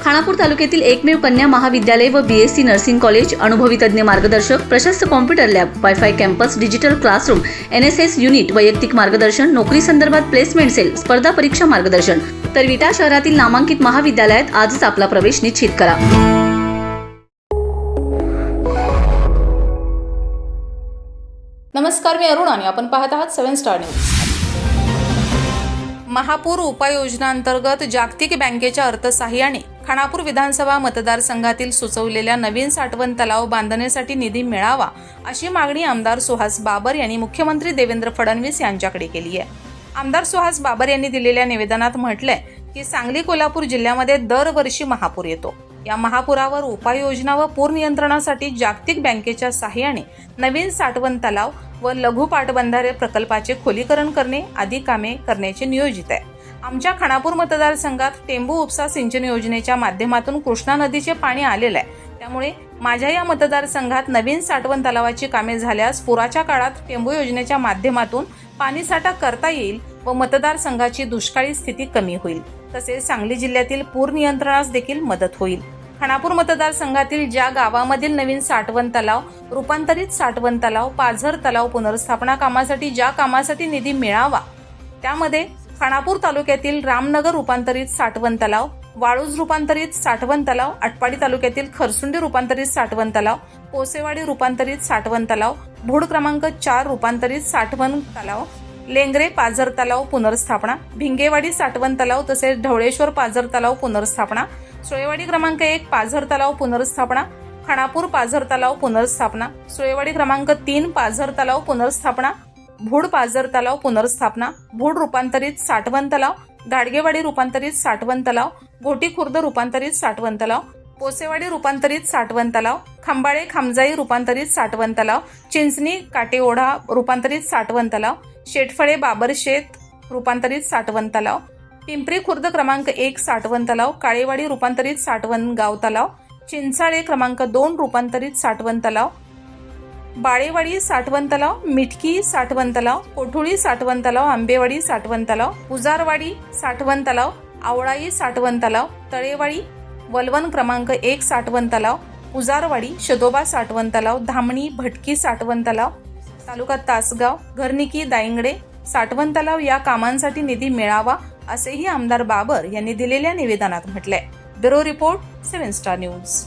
खानापूर तालुक्यातील एकमेव कन्या महाविद्यालय व B S C nursing college अनुभवी तज्ज्ञ मार्गदर्शक प्रशस्त computer lab WiFi campus digital classroom N S S unit वैयक्तिक मार्गदर्शन नोकरी संदर्भात प्लेसमेंट सेल स्पर्धा परीक्षा मार्गदर्शन. तर विटा शहरातील नामांकित महाविद्यालयात आजच आपला प्रवेश निश्चित करा. नमस्कार मी अरुण आणि आपण पाहत आहात सेव्हन स्टार न्यूज महापूर उपाययोजनांतर्गत जागतिक बँकेच्या अर्थसहाय्याने खानापूर विधानसभा मतदारसंघातील सुचवलेल्या नवीन साठवण तलाव बांधण्यासाठी निधी मिळावा अशी मागणी आमदार सुहास बाबर यांनी मुख्यमंत्री देवेंद्र फडणवीस यांच्याकडे केली आहे. आमदार सुहास बाबर यांनी दिलेल्या निवेदनात म्हटलंय की सांगली कोल्हापूर जिल्ह्यामध्ये दरवर्षी महापूर येतो. या महापुरावर उपाययोजना व पूर नियंत्रणासाठी जागतिक बँकेच्या सहाय्याने नवीन साठवण तलाव व लघु पाटबंधारे प्रकल्पाचे खोलीकरण करणे आदी कामे करण्याचे नियोजित आहे. आमच्या खानापूर मतदारसंघात टेंबू उपसा सिंचन योजनेच्या माध्यमातून कृष्णा नदीचे पाणी आलेलं आहे. त्यामुळे माझ्या या मतदारसंघात नवीन साठवण तलावाची कामे झाल्यास पुराच्या काळात टेंबू योजनेच्या माध्यमातून पाणीसाठा करता येईल व मतदारसंघाची दुष्काळी स्थिती कमी होईल. तसेच सांगली जिल्ह्यातील पूर नियंत्रणास देखील मदत होईल. खानापूर मतदारसंघातील ज्या गावामधील नवीन साठवण तलाव रूपांतरित साठवण तलाव पाझर तलाव पुनर्स्थापना कामासाठी ज्या कामासाठी निधी मिळावा त्यामध्ये खानापूर तालुक्यातील रामनगर रूपांतरित साठवण तलाव वाळूज रूपांतरित साठवण तलाव आटपाडी तालुक्यातील खरसुंडी रूपांतरित साठवण तलाव कोसेवाडी रूपांतरित साठवण तलाव भूड क्रमांक चार रूपांतरित साठवण तलाव लेंगरे पाझर तलाव पुनर्स्थापना भिंगेवाडी साठवण तलाव तसेच ढवळेश्वर पाझर तलाव पुनर्स्थापना सोयवाडी क्रमांक एक पाझर तलाव पुनर्स्थापना खानापूर पाझर तलाव पुनर्स्थापना सोयवाडी क्रमांक तीन पाझर तलाव पुनर्स्थापना भूड पाझर तलाव पुनर्स्थापना भूड रूपांतरित साठवण तलाव गाडगेवाडी रूपांतरित साठवण तलाव घोटी खुर्द रूपांतरित साठवण तलाव पोसेवाडी रूपांतरित साठवण तलाव खंबाळे खामजाई रूपांतरित साठवण तलाव चिंचणी काटेओढा रूपांतरित साठवण तलाव शेटफळे बाबरशेत रूपांतरित साठवण तलाव पिंपरी खुर्द क्रमांक एक साठवण तलाव काळेवाडी रूपांतरित साठवण गाव तलाव चिंचाळे क्रमांक दोन रूपांतरित साठवण तलाव बाळेवाडी साठवण तलाव मिठकी साठवण तलाव कोठोळी साठवण तलाव आंबेवाडी साठवण तलाव उजारवाडी साठवण तलाव आवळाई साठवण तलाव तळेवाडी वलवण क्रमांक एक साठवण तलाव उजारवाडी शदोबा साठवण तलाव धामणी भटकी साठवण तलाव तालुका तासगाव घरनिकी दायंगडे साठवण तलाव या कामांसाठी निधी मिळावा असेही आमदार बाबर यांनी दिलेल्या निवेदनात म्हटलंय. Bureau report seven star news.